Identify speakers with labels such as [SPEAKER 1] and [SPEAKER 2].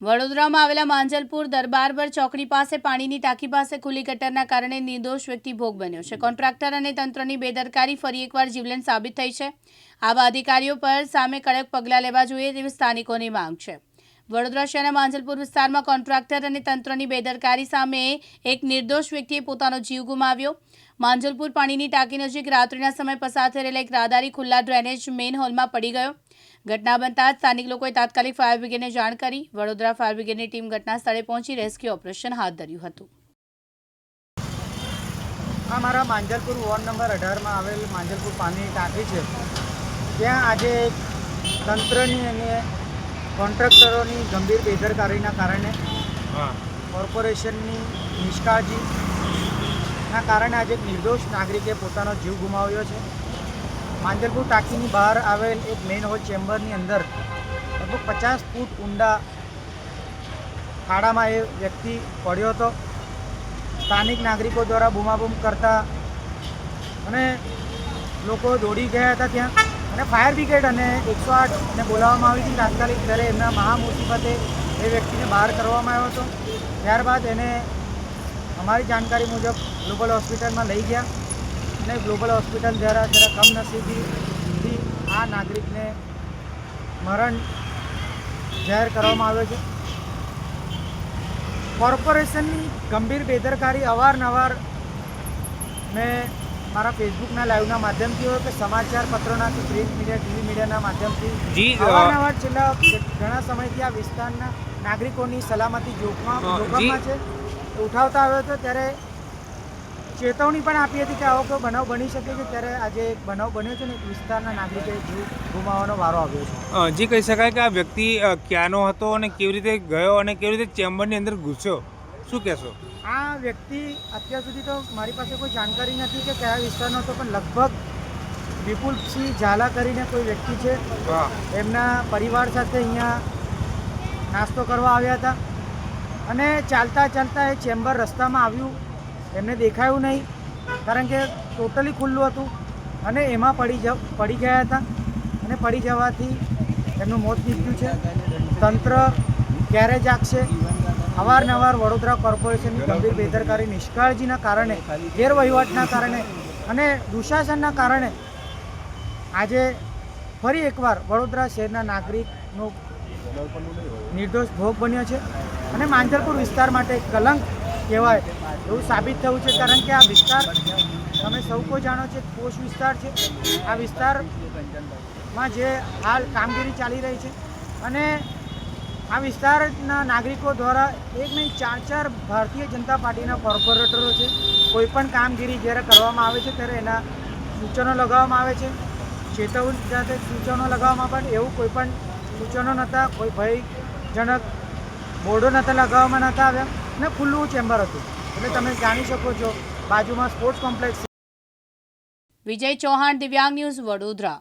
[SPEAKER 1] વડોદરામાં આવેલા માંજલપુર દરબારબર ચોકડી પાસે પાણીની ટાંકી પાસે ખુલ્લી ગટરના કારણે નિર્દોષ વ્યક્તિ ભોગ બન્યો છે. કોન્ટ્રાક્ટર અને તંત્રની બેદરકારી ફરી એકવાર જીવલેણ સાબિત થઈ છે. આવા અધિકારીઓ પર સામે કડક પગલાં લેવા જોઈએ તેવી સ્થાનિકોની માંગ છે. વડોદરા શહેરના માંજલપુર વિસ્તારમાં કોન્ટ્રાક્ટર અને તંત્રની બેદરકારી સામે એક નિર્દોષ વ્યક્તિએ પોતાનો જીવ ગુમાવ્યો. માંજલપુર પાણીની ટાંકી નજીક રાત્રિના સમય પસાર થયેલા એક રાહદારી ખુલ્લા ડ્રેનેજ મેઇન હોલમાં પડી ગયો. ઘટના બનતા સ્થાનિક લોકોએ તાત્કાલિક ફાયર બ્રિગેડને જાણ કરી. વડોદરા ફાયર બ્રિગેડની ટીમ ઘટના સ્થળે પહોંચી રેસ્ક્યુ ઓપરેશન હાથ ધર્યું હતું.
[SPEAKER 2] આ મારા માંજલપુર વોર્ડ નંબર અઢારમાં આવેલ માંજલપુર પાણીની ટાંકી છે. ત્યાં આજે તંત્રની અને કોન્ટ્રાક્ટરોની ગંભીર બેદરકારીના કારણે કોર્પોરેશનની નિષ્કાળજીના કારણે આજે એક નિર્દોષ નાગરિકે પોતાનો જીવ ગુમાવ્યો છે. માંજલપુર ટાંકીની બહાર આવેલ એક મેઇન હોલ ચેમ્બરની અંદર લગભગ પચાસ ફૂટ ઊંડા ખાડામાં એ વ્યક્તિ પડ્યો હતો. સ્થાનિક નાગરિકો દ્વારા બૂમાબૂમ કરતા અને લોકો દોડી ગયા હતા ત્યાં. અને ફાયર બ્રિગેડ અને એકસો આઠને બોલાવવામાં આવી હતી. તાત્કાલિક ત્યારે એમના મહામુસીબતે એ વ્યક્તિને બહાર કરવામાં આવ્યો હતો. ત્યારબાદ એને અમારી જાણકારી મુજબ ગ્લોબલ હોસ્પિટલમાં લઈ ગયા અને ગ્લોબલ હોસ્પિટલ દ્વારા જરા કમનસીબીથી આ નાગરિકને મરણ જાહેર કરવામાં આવ્યો છે. કોર્પોરેશનની ગંભીર બેદરકારી અવારનવાર મેં મારા ફેસબુકના લાઈવના માધ્યમથી હોય કે સમાચાર પત્રોના કે પ્રિન્ટ મીડિયા ટીવી મીડિયાના માધ્યમથી.
[SPEAKER 3] જી,
[SPEAKER 2] અવારનવાર છેલ્લા ઘણા સમયથી આ વિસ્તારના નાગરિકોની સલામતી જોખમાં જોખમમાં છે. ઉઠાવતા આવ્યો હતો ત્યારે ચેતવણી પણ આપી હતી કે આવો કોઈ બનાવ બની શકે છે. ત્યારે આજે એક બનાવ બન્યો છે ને એક વિસ્તારના નાગરિકે જીવ ગુમાવવાનો વારો આવ્યો છે.
[SPEAKER 3] જી કહી શકાય કે આ વ્યક્તિ ક્યાંનો હતો અને કેવી રીતે ગયો અને કેવી રીતે ચેમ્બરની અંદર ઘૂસ્યો? શું કહેશો?
[SPEAKER 2] આ વ્યક્તિ અત્યાર સુધી તો મારી પાસે કોઈ જાણકારી નથી કે કયા વિસ્તારનો હતો પણ લગભગ વિપુલસિંહ ઝાલા કરીને કોઈ વ્યક્તિ છે. એમના પરિવાર સાથે અહીંયા નાસ્તો કરવા આવ્યા હતા. અને ચાલતા ચાલતા એ ચેમ્બર રસ્તામાં આવ્યું. એમને દેખાયું નહીં કારણ કે ટોટલી ખુલ્લું હતું. અને એમાં પડી જ પડી ગયા હતા. અને પડી જવાથી એમનું મોત નીપજ્યું છે. તંત્ર ક્યારે જાગશે? અવારનવાર વડોદરા કોર્પોરેશનની ગંભીર બેદરકારી નિષ્કાળજીના કારણે, ગેરવહીવટના કારણે અને દુશાસનના કારણે આજે ફરી એકવાર વડોદરા શહેરના નાગરિકનો નિર્દોષ ભોગ બન્યો છે અને માંજલપુર વિસ્તાર માટે કલંક કહેવાય એવું સાબિત થયું છે. કારણ કે આ વિસ્તાર, તમે સૌ કોઈ જાણો છો કોષ વિસ્તાર છે. આ વિસ્તારમાં જે હાલ કામગીરી ચાલી રહી છે અને આ વિસ્તારના નાગરિકો દ્વારા એક નહીં, ચાર ચાર ભારતીય જનતા પાર્ટીના કોર્પોરેટરો છે, કોઈ પણ કામગીરી જ્યારે કરવામાં આવે છે, ત્યારે એના સૂચનો લગાવવામાં આવે છે. ચેતવણી સાથે સૂચનો લગાવવામાં પણ એવું કોઈ પણ સૂચનો નહોતા, કોઈ ભયજનક બોર્ડો નહોતા લગાવવામાં નહોતા આવ્યા અને ખુલ્લું ચેમ્બર હતું. એટલે તમે જાણી શકો છો, બાજુમાં સ્પોર્ટ્સ કોમ્પ્લેક્સ
[SPEAKER 1] વિજય ચૌહાણ, દિવ્યાંગ ન્યૂઝ વડોદરા.